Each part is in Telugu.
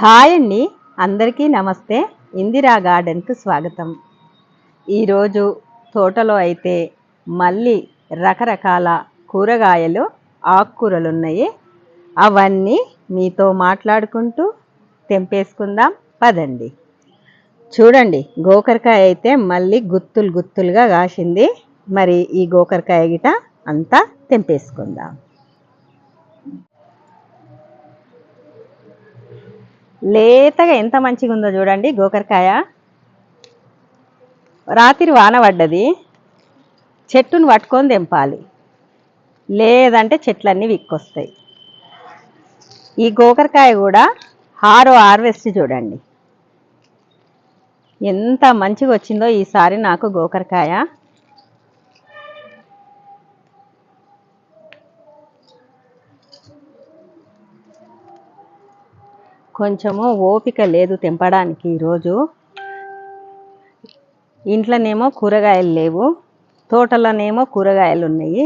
హాయ్ అండి. అందరికీ నమస్తే. ఇందిరా గార్డెన్కు స్వాగతం. ఈరోజు తోటలో అయితే మళ్ళీ రకరకాల కూరగాయలు ఆకుకూరలు ఉన్నాయి అవన్నీ మీతో మాట్లాడుకుంటూ తెంపేసుకుందాం. పదండి. చూడండి గోకరకాయ అయితే మళ్ళీ గుత్తులు గుత్తులుగా కాసింది. మరి ఈ గోకరకాయ గిట అంతా తెంపేసుకుందాం. లేతగా ఎంత మంచిగా ఉందో చూడండి గోకరకాయ. రాత్రి వాన పడ్డది. చెట్టును పట్టుకొని తెంపాలి. లేదంటే చెట్లన్నీ విక్కొస్తాయి. ఈ గోకరకాయ కూడా హారో హార్వెస్ట్ చూడండి. ఎంత మంచిగా వచ్చిందో ఈసారి నాకు గోకరకాయ. కొంచెము ఓపిక లేదు తెంపడానికి ఈరోజు. ఇంట్లోనేమో కూరగాయలు లేవు తోటలోనేమో కూరగాయలు ఉన్నాయి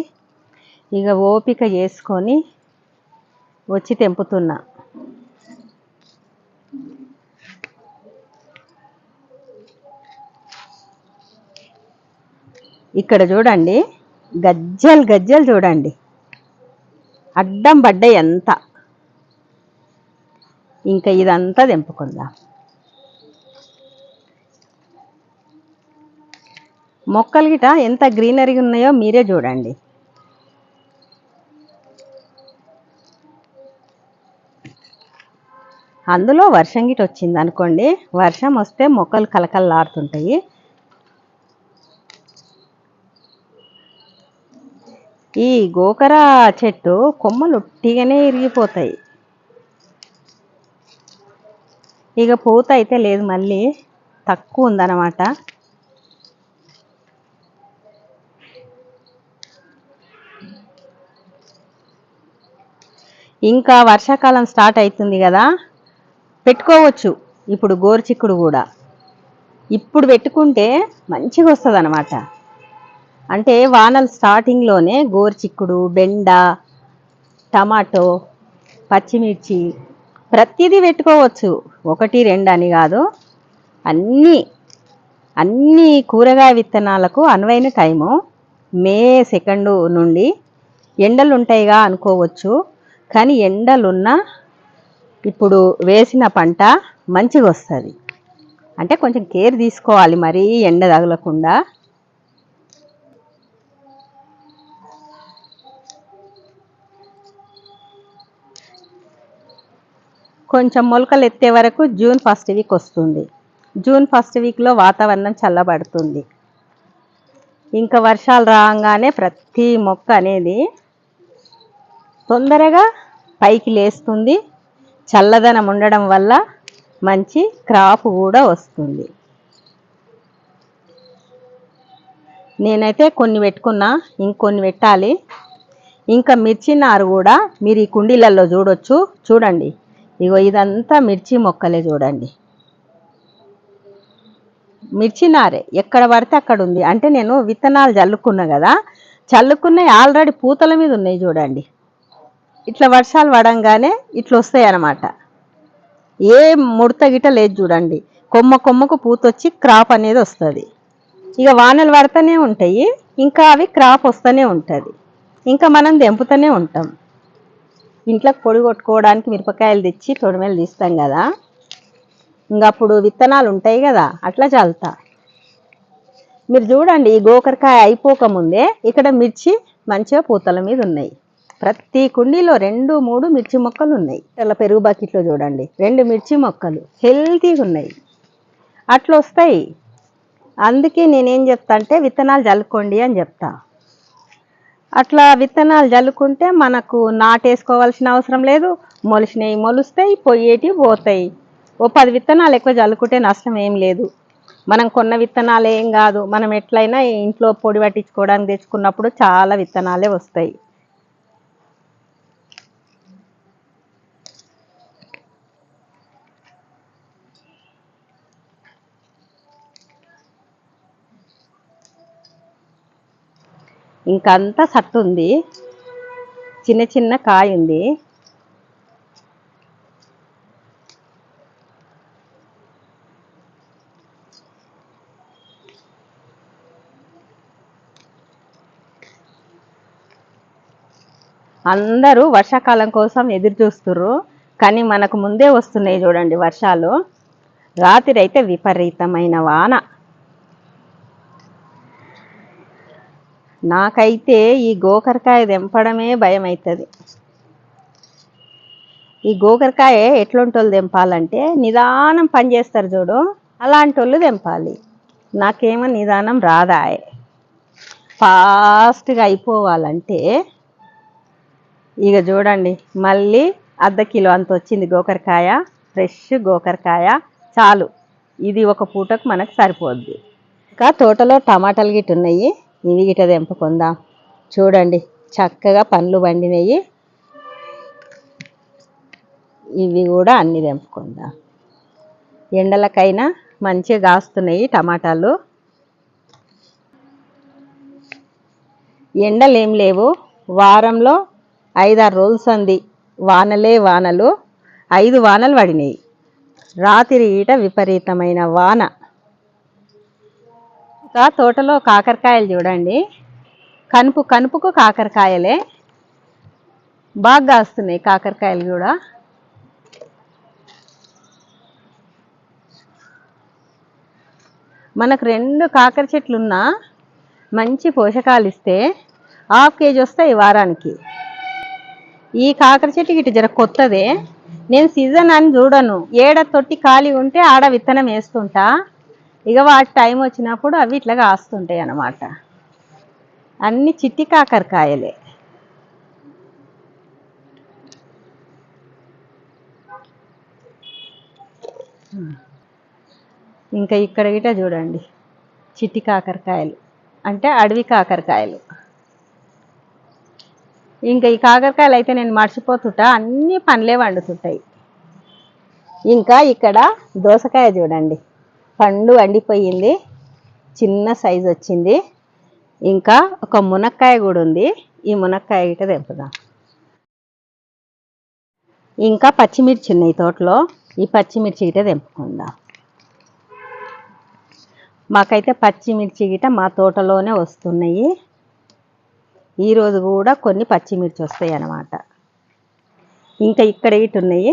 ఇక ఓపిక చేసుకొని వచ్చి తెంపుతున్నా. ఇక్కడ చూడండి గజ్జలు గజ్జలు చూడండి. అడ్డం పడ్డాయి ఎంత ఇంకా ఇదంతా తెంపుకుందాం. మొక్కలు గిట ఎంత గ్రీనరీగా ఉన్నాయో మీరే చూడండి. అందులో వర్షం గిట వచ్చింది అనుకోండి వర్షం వస్తే మొక్కలు కలకల్లాడుతుంటాయి ఈ గోకర చెట్టు కొమ్మలు ఒట్టిగానే ఇరిగిపోతాయి. ఇక పూత అయితే లేదు మళ్ళీ తక్కువ ఉందన్నమాట. ఇంకా వర్షాకాలం స్టార్ట్ అవుతుంది కదా పెట్టుకోవచ్చు. ఇప్పుడు గోరుచిక్కుడు కూడా. ఇప్పుడు పెట్టుకుంటే మంచిగా వస్తుంది అనమాట అంటే వానలు స్టార్టింగ్లోనే గోరుచిక్కుడు బెండ టమాటో పచ్చిమిర్చి ప్రతిదీ పెట్టుకోవచ్చు. ఒకటి రెండు అని కాదు. అన్నీ అన్ని కూరగాయ విత్తనాలకు అనువైన టైము. మే సెకండ్ నుండి ఎండలు ఉంటాయిగా అనుకోవచ్చు. కానీ ఎండలున్న ఇప్పుడు వేసిన పంట మంచిగా వస్తుంది అంటే కొంచెం కేర్ తీసుకోవాలి. మరీ ఎండ తగలకుండా. కొంచెం మొలకలు ఎత్తే వరకు జూన్ ఫస్ట్ వీక్ వస్తుంది. జూన్ ఫస్ట్ వీక్లో వాతావరణం చల్లబడుతుంది. ఇంకా వర్షాలు రాగానే ప్రతి మొక్క అనేది తొందరగా పైకి లేస్తుంది. చల్లదనం ఉండడం వల్ల మంచి క్రాప్ కూడా వస్తుంది. నేనైతే కొన్ని పెట్టుకున్నా ఇంకొన్ని పెట్టాలి. ఇంకా మిర్చి నారు కూడా మీరు ఈ కుండీలలో చూడొచ్చు. చూడండి. ఇగో ఇదంతా మిర్చి మొక్కలే చూడండి. మిర్చి నారే ఎక్కడ పడితే అక్కడ ఉంది. అంటే నేను విత్తనాలు చల్లుకున్నా కదా చల్లుకున్నవి ఆల్రెడీ పూతల మీద ఉన్నాయి చూడండి. ఇట్లా వర్షాలు పడంగానే ఇట్లా వస్తాయి అన్నమాట. ఏ ముడత గిట లేదు చూడండి. కొమ్మ కొమ్మకు పూతొచ్చి క్రాప్ అనేది వస్తుంది. ఇక వానలు పడుతూనే ఉంటాయి ఇంకా అవి క్రాప్ వస్తూనే ఉంటుంది. ఇంకా మనం తెంపుతూనే ఉంటాం. ఇంట్లోకి పొడి కొట్టుకోవడానికి మిరపకాయలు తెచ్చి తొడిమేలు తీస్తాం కదా. ఇంకా అప్పుడు విత్తనాలు ఉంటాయి కదా అట్లా చల్లుతా. మీరు చూడండి ఈ గోకరకాయ అయిపోకముందే ఇక్కడ మిర్చి మంచిగా పూతల మీద ఉన్నాయి. ప్రతి కుండీలో రెండు మూడు మిర్చి మొక్కలు ఉన్నాయి. ఇలా పెరుగు బకెట్లో చూడండి రెండు మిర్చి మొక్కలు హెల్తీగా ఉన్నాయి. అట్లా వస్తాయి అందుకే నేనేం చెప్తా అంటే విత్తనాలు చల్లుకోండి అని చెప్తా. అట్లా విత్తనాలు చల్లుకుంటే మనకు నాటేసుకోవాల్సిన అవసరం లేదు. మొలిసినవి మొలుస్తాయి పొయ్యేటివి పోతాయి. ఓ పది విత్తనాలు ఎక్కువ చల్లుకుంటే నష్టం ఏం లేదు. మనం కొన్న విత్తనాలు ఏం కాదు. మనం ఎట్లయినా ఇంట్లో పొడి పట్టించుకోవడానికి తెచ్చుకున్నప్పుడు చాలా విత్తనాలే వస్తాయి. ఇంకంతా సట్టు ఉంది చిన్న చిన్న కాయ ఉంది అందరూ వర్షాకాలం కోసం ఎదురు చూస్తున్నారు కానీ మనకు ముందే వస్తున్నాయి చూడండి వర్షాలు. రాత్రి అయితే విపరీతమైన వాన. నాకైతే ఈ గోకరకాయ తెంపడమే భయం అవుతుంది ఈ గోకరకాయ ఎట్లాంటి వాళ్ళు తెంపాలంటే నిదానం పని చేస్తారు చూడు అలాంటి వాళ్ళు తెంపాలి. నాకేమో నిదానం రాదా? ఫాస్ట్గా అయిపోవాలంటే ఇక చూడండి మళ్ళీ అర్ధ కిలో అంత వచ్చింది గోకరకాయ ఫ్రెష్ గోకరకాయ చాలు. ఇది ఒక పూటకు మనకు సరిపోద్ది. ఇంకా తోటలో టమాటాలు గిట్టు ఉన్నాయి ఇవి ఇట తెంపుకుందాం? చూడండి చక్కగా పండ్లు పండినాయి. ఇవి కూడా అన్ని తెంపుకుందాం? ఎండలకైనా మంచిగా కాస్తున్నాయి టమాటాలు. ఎండలు ఏం లేవు. వారంలో ఐదారు రోజులు సంది వానలే వానలు. ఐదు వానలు పడినాయి. రాత్రి ఈట విపరీతమైన వాన. ఇంకా తోటలో కాకరకాయలు చూడండి. కనుపు కనుపుకు కాకరకాయలే. బాగా కాస్తున్నాయి కాకరకాయలు కూడా. మనకు రెండు కాకర చెట్లు ఉన్నా మంచి పోషకాలు ఇస్తే హాఫ్ కేజీ వస్తాయి వారానికి. ఈ కాకర చెట్టు ఇటు జర కొత్తదే. నేను సీజన్ అని చూడను. ఏడ తొట్టి ఖాళీ ఉంటే ఆడ విత్తనం వేస్తుంటా. ఇక వాటి టైం వచ్చినప్పుడు అవి ఇట్లా కాస్తుంటాయి అన్నమాట. అన్ని చిట్టి కాకరకాయలే. ఇంకా ఇక్కడ గిట చూడండి. చిట్టి కాకరకాయలు. అంటే అడవి కాకరకాయలు. ఇంకా ఈ కాకరకాయలు అయితే నేను మర్చిపోతుంటా. అన్ని పండ్లే వండుతుంటాయి. ఇంకా ఇక్కడ దోసకాయ చూడండి. పండు ఎండిపోయింది చిన్న సైజు వచ్చింది. ఇంకా ఒక మునక్కాయ కూడా ఉంది. ఈ మునక్కాయ గిట తెంపుదాం. ఇంకా పచ్చిమిర్చి ఉన్నాయి తోటలో. ఈ పచ్చిమిర్చి గిట తెంపుకుందాం. మాకైతే పచ్చిమిర్చి గిట మా తోటలోనే వస్తున్నాయి. ఈరోజు కూడా కొన్ని పచ్చిమిర్చి వస్తాయి అన్నమాట. ఇంకా ఇక్కడ ఇటు ఉన్నాయి.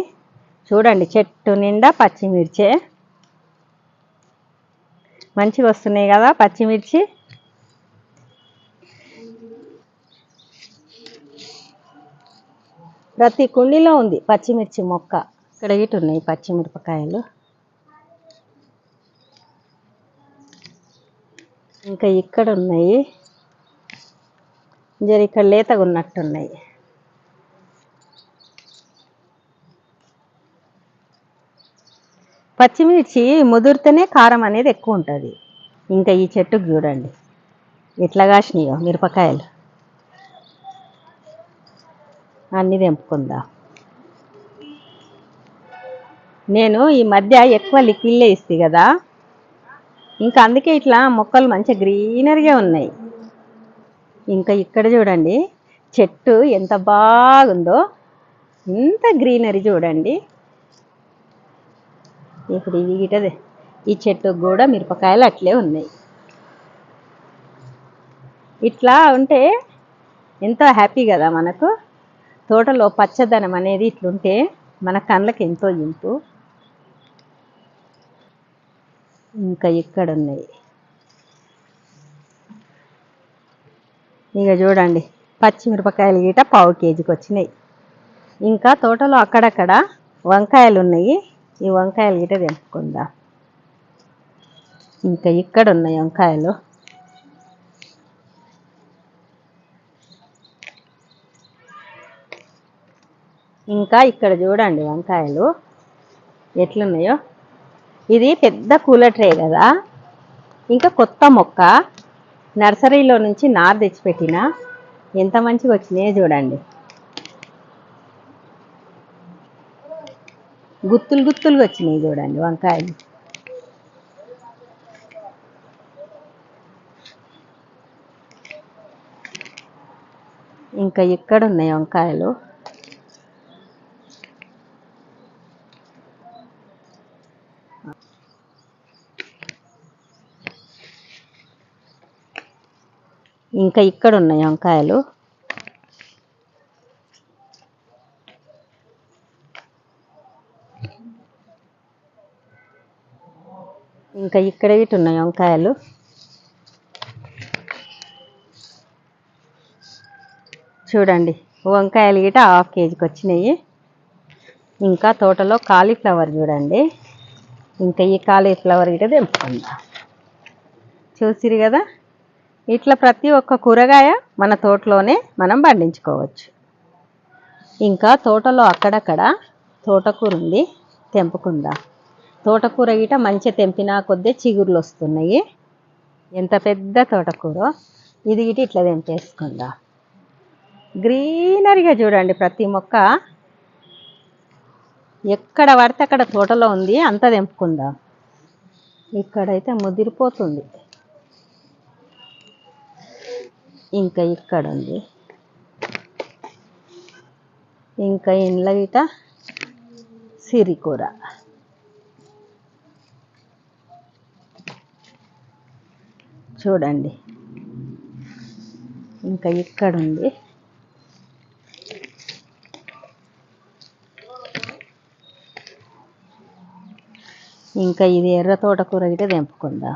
చూడండి చెట్టు నిండా పచ్చిమిర్చే. మంచిగా వస్తున్నాయి కదా పచ్చిమిర్చి? ప్రతి కుండీలో ఉంది పచ్చిమిర్చి మొక్క. ఇక్కడ ఇటు ఉన్నాయి పచ్చిమిరపకాయలు. ఇంకా ఇక్కడ ఉన్నాయి. జర ఇక్కడ లేతగా ఉన్నట్టున్నాయి. పచ్చిమిర్చి ముదిరితేనే కారం అనేది ఎక్కువ ఉంటుంది. ఇంకా ఈ చెట్టుకు చూడండి. ఎట్లా కాసినాయో మిరపకాయలు. అన్నీ తెంపుకుందా? నేను ఈ మధ్య ఎక్కువ లిక్విడ్లే ఇస్తే కదా. ఇంకా అందుకే ఇట్లా మొక్కలు మంచిగా గ్రీనరీగా ఉన్నాయి. ఇంకా ఇక్కడ చూడండి చెట్టు ఎంత బాగుందో. ఇంత గ్రీనరీ చూడండి. ఇప్పుడు ఇవి గిటదే ఈ చెట్టుకు కూడా మిరపకాయలు అట్లే ఉన్నాయి. ఇట్లా ఉంటే ఎంతో హ్యాపీ కదా మనకు. తోటలో పచ్చదనం అనేది ఇట్లుంటే మన కళ్ళకి ఎంతో ఇంపు. ఇంకా ఇక్కడ ఉన్నాయి ఇక చూడండి పచ్చిమిరపకాయలు గీట పావు కేజీకి వచ్చినాయి. ఇంకా తోటలో అక్కడక్కడ వంకాయలు ఉన్నాయి. ఈ వంకాయలు గిట తెంపుకుందా? ఇంకా ఇక్కడ ఉన్నాయి వంకాయలు. ఇంకా ఇక్కడ చూడండి వంకాయలు. ఎట్లున్నాయో? ఇది పెద్ద కూల ట్రే కదా? ఇంకా కొత్త మొక్క. నర్సరీలో నుంచి నార్ తెచ్చిపెట్టిన. ఎంత మంచిగా వచ్చినాయో చూడండి. గుత్తులు గుత్తులుగా వచ్చినాయి చూడండి వంకాయలు. ఇంకా ఇక్కడ ఉన్నాయి వంకాయలు? ఇంకా ఇక్కడ ఉన్నాయి వంకాయలు. ఇంకా ఇక్కడ ఇటు ఉన్నాయి వంకాయలు. చూడండి వంకాయలు గిట హాఫ్ కేజీకి వచ్చినాయి. ఇంకా తోటలో కాలీఫ్లవర్ చూడండి. ఇంకా ఈ కాలీఫ్లవర్ గిట తెంపుకుందాం. చూసిరు కదా? ఇట్లా ప్రతి ఒక్క కూరగాయ మన తోటలోనే మనం పండించుకోవచ్చు. ఇంకా తోటలో అక్కడక్కడ తోటకూర ఉంది తెంపుకుందాం. తోటకూర గిట మంచిగా తెంపినా కొద్దీ చిగుర్లు వస్తున్నాయి ఎంత పెద్ద తోటకూర. ఇది గిట ఇట్లా తెంపేసుకుందాం. గ్రీనరీగా చూడండి ప్రతి మొక్క. ఎక్కడ పడితే అక్కడ తోటలో ఉంది అంత తెంపుకుందాం. ఇక్కడైతే ముదిరిపోతుంది. ఇంకా ఇక్కడ ఉంది ఇంకా ఇండ్ల గిట సిరికూర. చూడండి. ఇంకా ఇక్కడ ఉంది ఇంకా ఇది ఎర్ర తోటకూర గిట తెంపుకుందాం.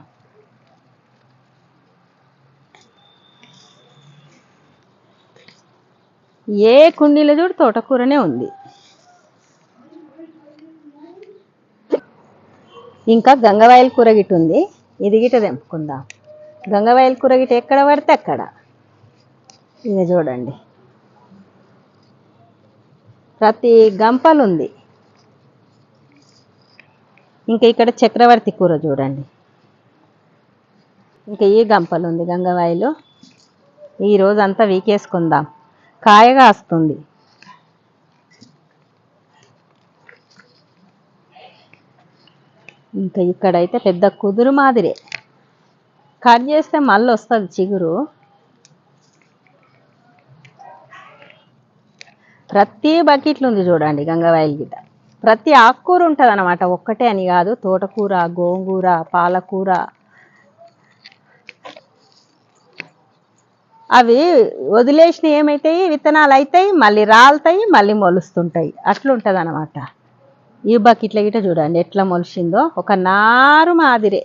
ఏ కుండీలో చూడు తోటకూరనే ఉంది. ఇంకా గంగవాయల కూర గిట ఉంది ఇది గిట తెంపుకుందాం. గంగవాయల కూర గిట ఎక్కడ పడితే అక్కడ. ఇక చూడండి. ప్రతి గంపలు ఉంది ఇంకా ఇక్కడ చక్రవర్తి కూర చూడండి. ఇంకా ఈ గంపలు ఉంది గంగవాయిలో ఈరోజు అంతా వీకేసుకుందాం. కాయగా వస్తుంది ఇంకా ఇక్కడైతే పెద్ద కుదురు మాదిరే. కట్ చేస్తే మళ్ళీ వస్తుంది చిగురు. ప్రతి బకెట్లు ఉంది చూడండి గంగవాయిల గిట ప్రతి ఆకుకూర ఉంటుంది అనమాట ఒక్కటే అని కాదు. తోటకూర గోంగూర పాలకూర. అవి వదిలేసిన ఏమైతాయి? విత్తనాలు అవుతాయి మళ్ళీ రాలుతాయి మళ్ళీ మొలుస్తుంటాయి. అట్లుంటుంది అనమాట ఈ బకెట్ల గిట చూడండి ఎట్లా మొలిచిందో ఒక నారు మాదిరే.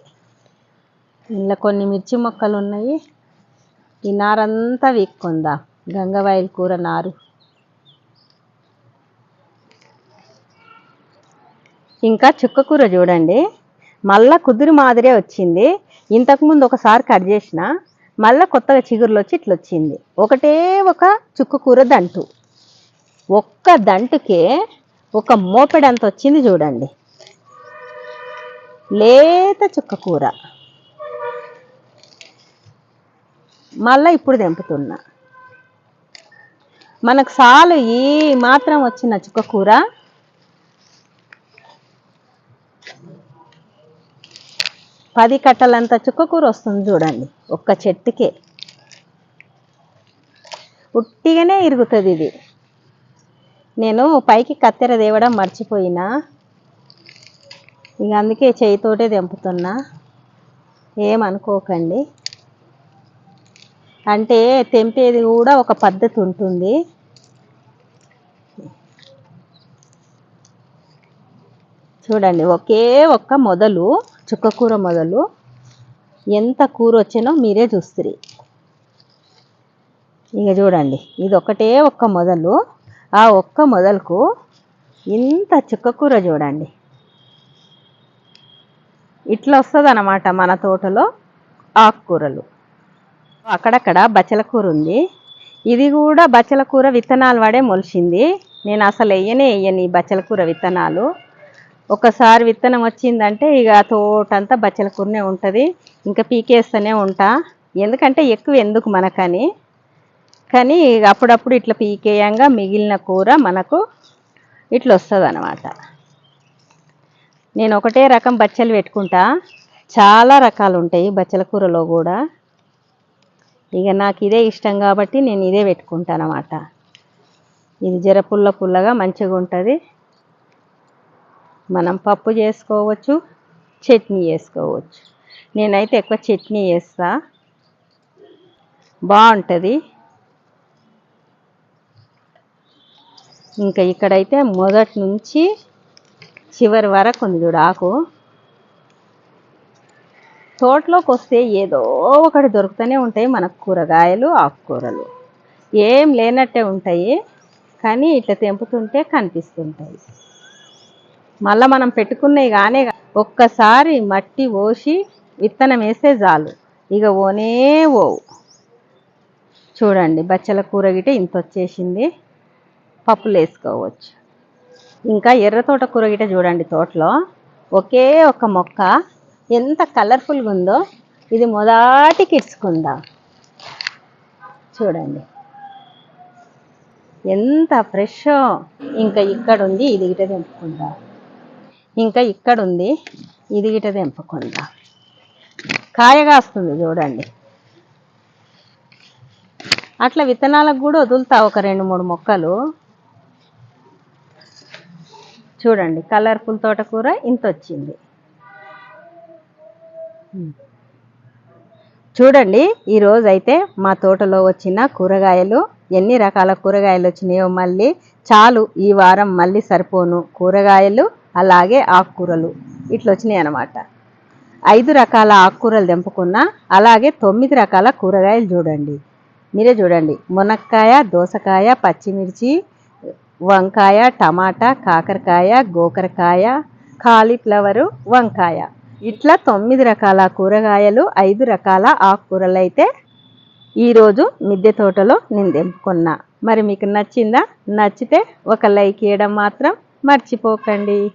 ఇలా కొన్ని మిర్చి మొక్కలు ఉన్నాయి. ఈ నారంతా వీక్కుందా? గంగవాయిల కూర నారు. ఇంకా చుక్క కూర చూడండి. మళ్ళా కుదురు మాదిరే వచ్చింది. ఇంతకుముందు ఒకసారి కట్ చేసిన మళ్ళీ కొత్తగా చిగురులు వచ్చి ఇట్లా వచ్చింది. ఒకటే ఒక చుక్క కూర దంటు. ఒక్క దంటుకే ఒక మోపెడంత వచ్చింది చూడండి. లేత చుక్క కూర. మళ్ళీ ఇప్పుడు తెంపుతున్నా. మనకు సాలు ఈ మాత్రం వచ్చిన చుక్క కూర? పది కట్టలంత చుక్కకూర వస్తుంది చూడండి ఒక్క చెట్టుకే. ఉట్టిగానే ఇరుగుతుంది ఇది. నేను పైకి కత్తెర తేవడం మర్చిపోయినా. ఇక అందుకే చేయితోటే తెంపుతున్నా. ఏమనుకోకండి. అంటే తెంపేది కూడా ఒక పద్ధతి ఉంటుంది. చూడండి ఒకే ఒక్క మొదలు చుక్కకూర మొదలు. ఎంత కూర వచ్చినో మీరే చూస్తుంది ఇక చూడండి ఇది ఒకటే ఒక్క మొదలు. ఆ ఒక్క మొదలకు ఇంత చుక్కకూర చూడండి. ఇట్లా వస్తుంది అన్నమాట మన తోటలో ఆకుకూరలు. అక్కడక్కడ బచ్చల కూర ఉంది. ఇది కూడా బచ్చల కూర విత్తనాలు వాడే మొలిచింది నేను అసలు వేయనే వేయను ఈ బచ్చల కూర విత్తనాలు. ఒకసారి విత్తనం వచ్చిందంటే ఇక తోటంతా బచ్చల కూరనే ఉంటుంది. ఇంకా పీకేస్తూనే ఉంటా. ఎందుకంటే ఎక్కువ ఎందుకు మనకని? కానీ ఇక అప్పుడప్పుడు ఇట్లా పీకేయంగా మిగిలిన కూర మనకు ఇట్లా వస్తుంది అనమాట నేను ఒకటే రకం బచ్చలు పెట్టుకుంటా. చాలా రకాలు ఉంటాయి బచ్చల కూరలో కూడా. ఇక నాకు ఇదే ఇష్టం కాబట్టి నేను ఇదే పెట్టుకుంటాను అనమాట ఇది జర పుల్ల పుల్లగా మంచిగా ఉంటుంది. మనం పప్పు చేసుకోవచ్చు చట్నీ చేసుకోవచ్చు. నేనైతే ఎక్కువ చట్నీ చేస్తా. బాగుంటుంది. ఇంకా ఇక్కడైతే మొదటి నుంచి చివరి వరకు ఉంది చూడు ఆకు. తోటలోకి వస్తే ఏదో ఒకటి దొరుకుతూనే ఉంటాయి మనకు కూరగాయలు ఆకుకూరలు. ఏం లేనట్టే ఉంటాయి కానీ ఇట్లా తెంపుతుంటే కనిపిస్తుంటాయి. మళ్ళీ మనం పెట్టుకున్నవి కానీ ఒక్కసారి మట్టి పోసి విత్తనం వేస్తే చాలు. ఇక ఓనే ఓవు చూడండి బచ్చల కూర గిట ఇంత వచ్చేసింది పప్పులు వేసుకోవచ్చు. ఇంకా ఎర్ర తోట కూర గిట చూడండి తోటలో. ఒకే ఒక మొక్క. ఎంత కలర్ఫుల్గా ఉందో ఇది మొదటికి ఇడ్చుకుందాం చూడండి. ఎంత ఫ్రెష్ ఇంకా ఇక్కడ ఉంది ఇది గిట తెంపుకుందాం? ఇంకా ఇక్కడ ఉంది ఇది గిట తెంపుకుందాం? కాయ కాస్తుంది చూడండి. అట్లా విత్తనాలకు కూడా వదులుతా ఒక రెండు మూడు మొక్కలు. చూడండి కలర్ఫుల్ తోటకూర ఇంత వచ్చింది చూడండి ఈరోజు అయితే మా తోటలో వచ్చిన కూరగాయలు ఎన్ని రకాల కూరగాయలు వచ్చినాయో మళ్ళీ చాలు ఈ వారం మళ్ళీ సరిపోను. కూరగాయలు అలాగే ఆకుకూరలు. ఇట్లా వచ్చినాయి అనమాట ఐదు రకాల ఆకుకూరలు తెంపుకున్న అలాగే తొమ్మిది రకాల కూరగాయలు చూడండి. మీరే చూడండి. మునక్కాయ దోసకాయ పచ్చిమిర్చి వంకాయ టమాటా కాకరకాయ గోకరకాయ కాలీఫ్లవరు వంకాయ. ఇట్లా తొమ్మిది రకాల కూరగాయలు ఐదు రకాల ఆకుకూరలు అయితే ఈరోజు మిద్దె తోటలో నేను తెంపుకున్నా. మరి మీకు నచ్చిందా? నచ్చితే ఒక లైక్ ఇవ్వడం మాత్రం మర్చిపోకండి.